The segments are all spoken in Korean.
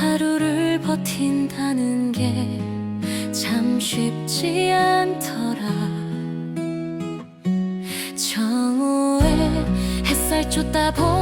하루를 버틴다는 게 참 쉽지 않더라. 정오에 햇살 쫓다 보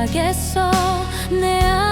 알겠어? 내